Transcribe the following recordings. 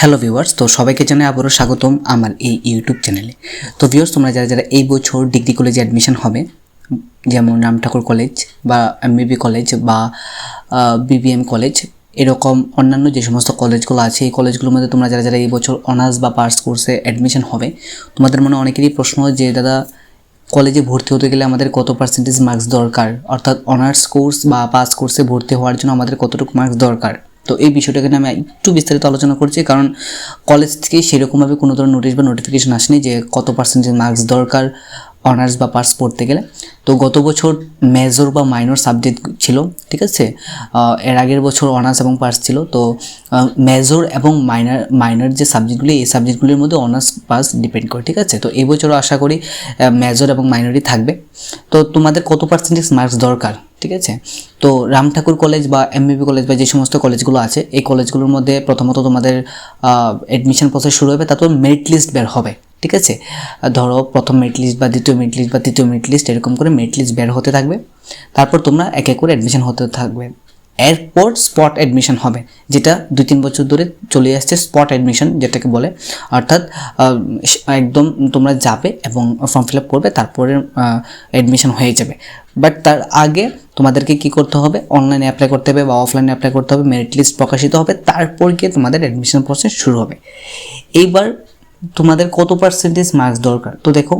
Hello viewers, তো সবাইকে জানাই আবারও স্বাগতম আমার এই ইউটিউব চ্যানেলে। তো ভিউয়ার্স, তোমরা যারা যারা এই বছর ডিগ্রি কলেজে অ্যাডমিশন হবে, যেমন রামঠাকুর কলেজ বা এমবিবি কলেজ বা বিবিএম কলেজ, এরকম অন্যান্য যে সমস্ত কলেজগুলো আছে, এই কলেজগুলোর মধ্যে তোমরা যারা যারা এই বছর অনার্স বা পার্স কোর্সে অ্যাডমিশন হবে, তোমাদের মনে অনেকেরই প্রশ্ন যে, দাদা, কলেজে ভর্তি হতে গেলে আমাদের কত পার্সেন্টেজ মার্কস দরকার? অর্থাৎ অনার্স কোর্স বা পাস কোর্সে ভর্তি হওয়ার জন্য আমাদের কতটুকু মার্কস দরকার? তো এই বিষয়টাকে আমি একটু বিস্তারিত আলোচনা করছি, কারণ কলেজ থেকে সেরকমভাবে কোনো ধরনের নোটিশ বা নোটিফিকেশন আসেনি যে কত পার্সেন্টেজ মার্কস দরকার অনার্স বা পার্স পড়তে গেলে। তো গত বছর মেজর বা মাইনর সাবজেক্ট ছিল, ঠিক আছে? এর আগের বছর অনার্স এবং পার্স ছিল, তো মেজর এবং মাইনার মাইনর যে সাবজেক্টগুলি এই সাবজেক্টগুলির মধ্যে অনার্স পাস ডিপেন্ড করে, ঠিক আছে? তো এই বছরও আশা করি মেজর এবং মাইনরই থাকবে। তো তোমাদের কত পার্সেন্টেজ মার্কস দরকার, ঠিক আছে? তো রাম ঠাকুর কলেজ বা এমবিবি কলেজ বা যে সমস্ত কলেজগুলো আছে, এই কলেজগুলোর মধ্যে প্রথমত তোমাদের অ্যাডমিশন প্রসেস শুরু হবে, তারপর মেরিট লিস্ট বের হবে। ঠিক আছে? ধরো প্রথম মেরিট লিস্ট বা দ্বিতীয় মেরিট লিস্ট বা তৃতীয় মেরিট লিস্ট এরকম করে মেরিট লিস্ট বের হতে থাকবে। তারপর তোমরা এক এক করে অ্যাডমিশন হতে থাকবে। এরপর স্পট অ্যাডমিশন হবে, যেটা দুই তিন বছর ধরে চলে আসছে স্পট অ্যাডমিশন যেটাকে বলে। অর্থাৎ একদম তোমরা যাবে এবং ফর্ম ফিল আপ করবে, তারপরে অ্যাডমিশন হয়ে যাবে। বাট তার আগে তোমাদেরকে কি করতে হবে? অনলাইনে অ্যাপ্লাই করতে হবে বা অফলাইনে অ্যাপ্লাই করতে হবে মেরিট লিস্ট প্রকাশিত হবে, তারপর গিয়ে তোমাদের অ্যাডমিশন প্রসেস শুরু হবে। এইবার তোমাদের কত পার্সেন্টেজ মার্কস দরকার? তো দেখো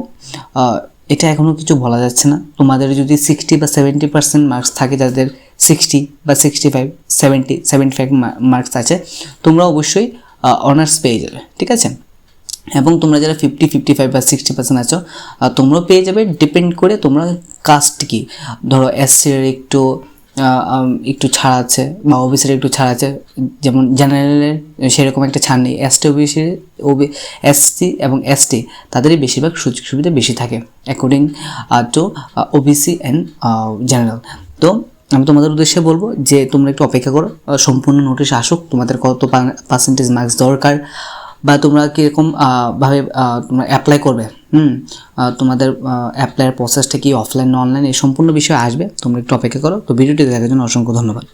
এটা এখনও কিছু বলা যাচ্ছে না। তোমাদের যদি সিক্সটি বা সেভেন্টি পার্সেন্ট মার্কস থাকে, যাদের সিক্সটি বা sixty five seventy seventy five marks আছে, তোমরা অবশ্যই অনার্স পেয়ে যাবে, ঠিক আছে? এবং তোমরা যারা ফিফটি ফিফটি ফাইভ বা সিক্সটি পার্সেন্ট আছো তোমরাও পেয়ে যাবে। ডিপেন্ড করে তোমরা কাস্ট কি? ধরো এসসির একটু একটু ছাড় আছে বা ওবিসির একটু ছাড় আছে। যেমন জেনারেলের সেরকম একটা ছাড় নেই। এসটি ওবিসি ওবি এসসি এবং এসটি তাদেরই বেশিরভাগ সুযোগ সুবিধা বেশি থাকে according to OBC and general তো আমি তোমাদের উদ্দেশ্যে বলব যে তোমরা একটু অপেক্ষা করো সম্পূর্ণ নোটিশ আসুক তোমাদের কত পার্সেন্টেজ মার্কস দরকার বা তোমরা কীরকম আহ, ভাবে তোমরা অ্যাপ্লাই করবে। হুম তোমাদের অ্যাপ্লাইয়ের প্রসেসটা কি অফলাইন না অনলাইন এই সম্পূর্ণ বিষয় আসবে, তোমরা একটু অপেক্ষা করো। তো ভিডিওটি দেখার জন্য অসংখ্য ধন্যবাদ।